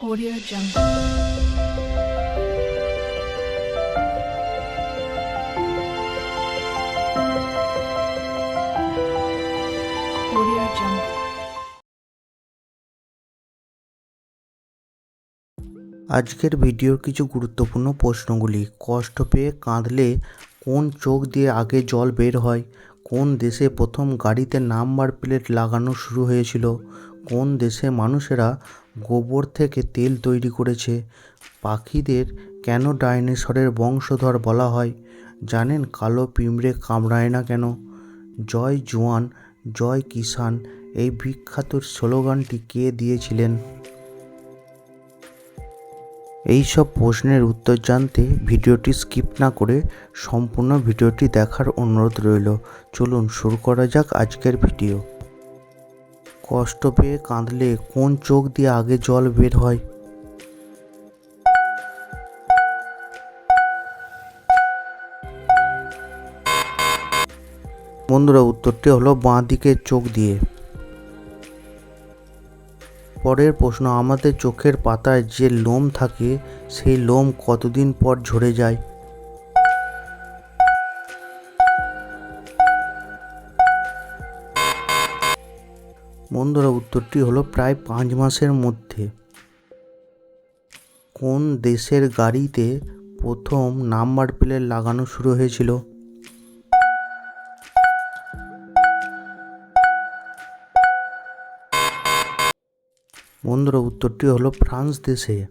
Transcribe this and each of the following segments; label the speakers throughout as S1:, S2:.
S1: Audio Jungle.
S2: আজকের ভিডিওর কিছু গুরুত্বপূর্ণ প্রশ্নগুলি। কষ্ট পেয়ে কাঁদলে কোন চোখ দিয়ে আগে জল বের হয়? কোন দেশে প্রথম গাড়িতে নাম্বার প্লেট লাগানো শুরু হয়েছিল? কোন দেশে মানুষেরা গোবর থেকে তেল তৈরি করেছে। পাখিদের কেন ডাইনোসরের বংশধর বলা হয়? জানেন কালো পিঁমড়ে কামড়ায় না কেন? জয় জোয়ান, জয় কিষান এই বিখ্যাত স্লোগানটি কে দিয়েছিলেন? এই সব প্রশ্নের উত্তর জানতে ভিডিওটি স্কিপ না করে সম্পূর্ণ ভিডিওটি দেখার অনুরোধ রইল। চলুন শুরু করা যাক আজকের ভিডিও। কষ্ট পেয়ে কাঁদলে কোন চোখ দিয়ে আগে জল বের হয়? বন্ধুরা, উত্তরটি হলো বাঁ দিকের চোখ দিয়ে। পরের প্রশ্ন, আমাদের চোখের পাতায় যে লোম থাকে, সেই লোম কতদিন পর ঝরে যায়? বন্ধুরা, উত্তরটি হলো প্রায় পাঁচ মাসের মধ্যে। কোন দেশের গাড়িতে প্রথম নাম্বার প্লেট লাগানো শুরু হয়েছিল? বন্ধুরা, উত্তরটি হলো ফ্রান্স দেশে।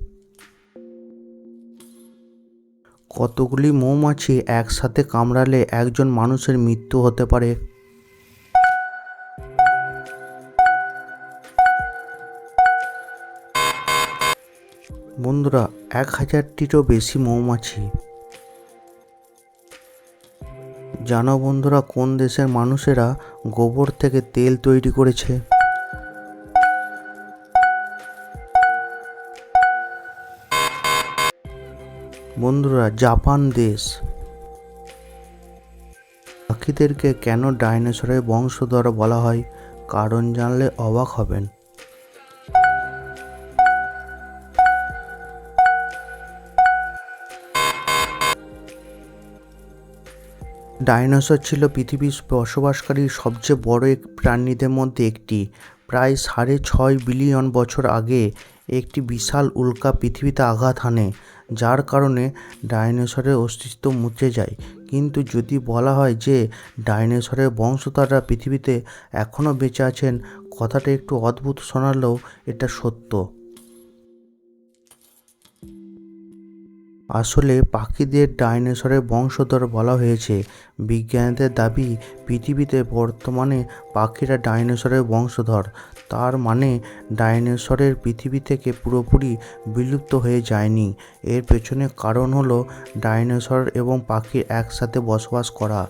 S2: কতগুলি মৌমাছি একসাথে কামড়ালে একজন মানুষের মৃত্যু হতে পারে? বন্ধুরা, এক হাজারটিরও বেশি মৌমাছি। জানো বন্ধুরা, কোন দেশের মানুষেরা গোবর থেকে তেল তৈরি করেছে? বন্ধুরা, জাপান দেশ। পাখিদেরকে কেন ডাইনোসরের বংশধর বলা হয়? কারণ জানলে অবাক হবেন। ডাইনোসর ছিল পৃথিবীর বসবাসকারী সবচেয়ে বড় এক প্রাণীদের মধ্যে একটি। প্রায় সাড়ে ছয় বিলিয়ন বছর আগে একটি বিশাল উল্কা পৃথিবীতে আঘাত হানে, যার কারণে ডাইনোসরের অস্তিত্ব মুছে যায়। কিন্তু যদি বলা হয় যে ডাইনোসরের বংশধররা পৃথিবীতে এখনও বেঁচে আছেন, কথাটা একটু অদ্ভুত শোনালেও এটা সত্য। আসলে পাখিদের ডাইনোসরের বংশধর বলা হয়েছে। বিজ্ঞানীদের দাবি, পৃথিবীতে বর্তমানে পাখিরা ডাইনোসরের বংশধর। তার মানে ডাইনোসরের পৃথিবী থেকে পুরোপুরি বিলুপ্ত হয়ে যায়নি। এর পেছনে কারণ হলো ডাইনোসর এবং পাখির একসাথে বসবাস করা।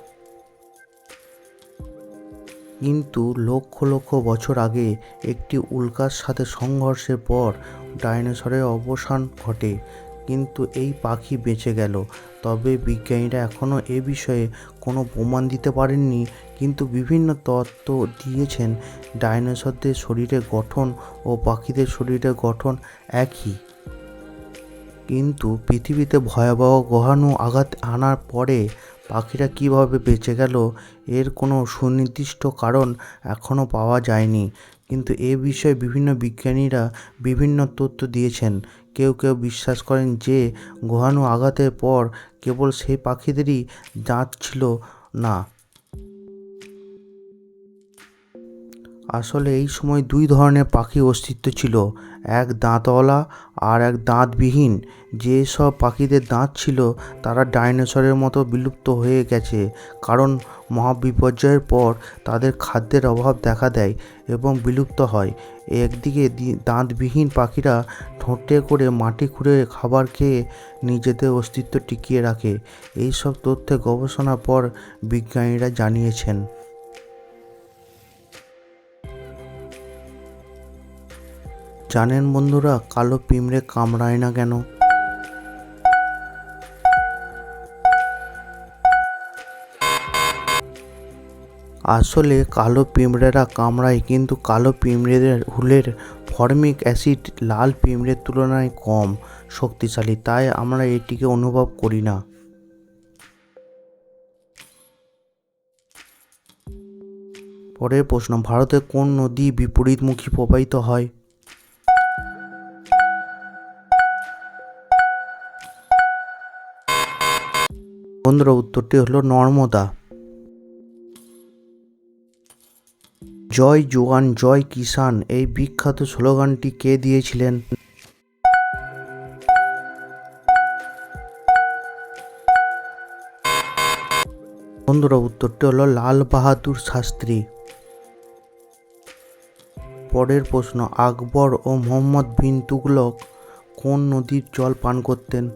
S2: কিন্তু লক্ষ লক্ষ বছর আগে একটি উল্কার সাথে সংঘর্ষের পর ডাইনোসরের অবসান ঘটে। কিন্তু এই পাখি বেঁচে গেল। তবে বিজ্ঞানীরা এখনও এ বিষয়ে কোনো প্রমাণ দিতে পারেননি, কিন্তু বিভিন্ন তত্ত্ব দিয়েছেন। ডাইনোসরদের শরীরের গঠন ও পাখিদের শরীরের গঠন একই। কিন্তু পৃথিবীতে ভয়াবহ গ্রহাণু আঘাত আনার পরে পাখিরা কীভাবে বেঁচে গেল, এর কোনো সুনির্দিষ্ট কারণ এখনও পাওয়া যায়নি। কিন্তু এ বিষয়ে বিভিন্ন বিজ্ঞানীরা বিভিন্ন তথ্য দিয়েছেন। কেউ কেউ বিশ্বাস করেন যে গ্রহাণু আঘাতের পর কেবল সেই পাখিদেরই দাঁত ছিল না। আসলে এই সময় দুই ধরনের পাখি অস্তিত্ব ছিল, এক দাঁতওয়ালা আর এক দাঁতবিহীন। যেসব পাখিদের দাঁত ছিল, তারা ডাইনোসরের মতো বিলুপ্ত হয়ে গেছে, কারণ মহাবিপর্যয়ের পর তাদের খাদ্যের অভাব দেখা দেয় এবং বিলুপ্ত হয়। একদিকে দাঁতবিহীন পাখিরা ঠোঁটে করে মাটি খুঁড়ে খাবার খেয়ে নিজেদের অস্তিত্ব টিকিয়ে রাখে। এই সব তথ্যে গবেষণার পর বিজ্ঞানীরা জানিয়েছেন। জানেন বন্ধুরা, কালো পিঁমড়ে কামড়ায় না কেন? আসলে কালো পিঁমড়েরা কামড়ায়, কিন্তু কালো পিঁমড়েদের হুলের ফর্মিক অ্যাসিড লাল পিঁমড়ের তুলনায় কম শক্তিশালী, তাই আমরা এটিকে অনুভব করি না। পরের প্রশ্ন, ভারতে কোন নদী বিপরীতমুখী প্রবাহিত হয়? বন্ধুরা, উত্তরটি হলো নর্মদা। জয় জোয়ান, জয় কিষান এই বিখ্যাত স্লোগানটি কে দিয়েছিলেন? বন্ধুরা, উত্তরটি হলো লাল বাহাদুর শাস্ত্রী। পরের প্রশ্ন, আকবর ও মোহাম্মদ বিন তুগলক কোন নদীর জল পান করতেন?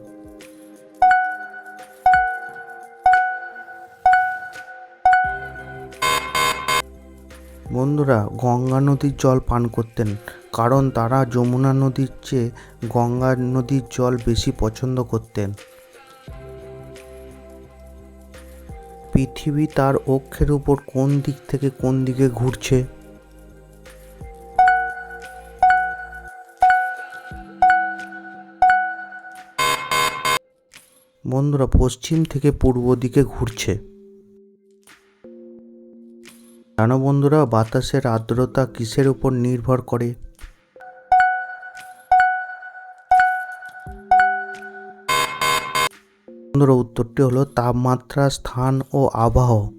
S2: বন্ধুরা, গঙ্গা নদীর জল পান করতেন, কারণ তারা যমুনা নদীর চেয়ে গঙ্গা নদীর জল বেশি পছন্দ করতেন। পৃথিবী তার অক্ষের উপর কোন দিক থেকে কোন দিকে ঘুরছে? বন্ধুরা, পশ্চিম থেকে পূর্ব দিকে ঘুরছে। জানো বন্ধুরা, বাতাসের আর্দ্রতা কিসের উপর নির্ভর করে? বন্ধুরা, উত্তরটি হলো তাপমাত্রা, স্থান ও আবহাওয়া।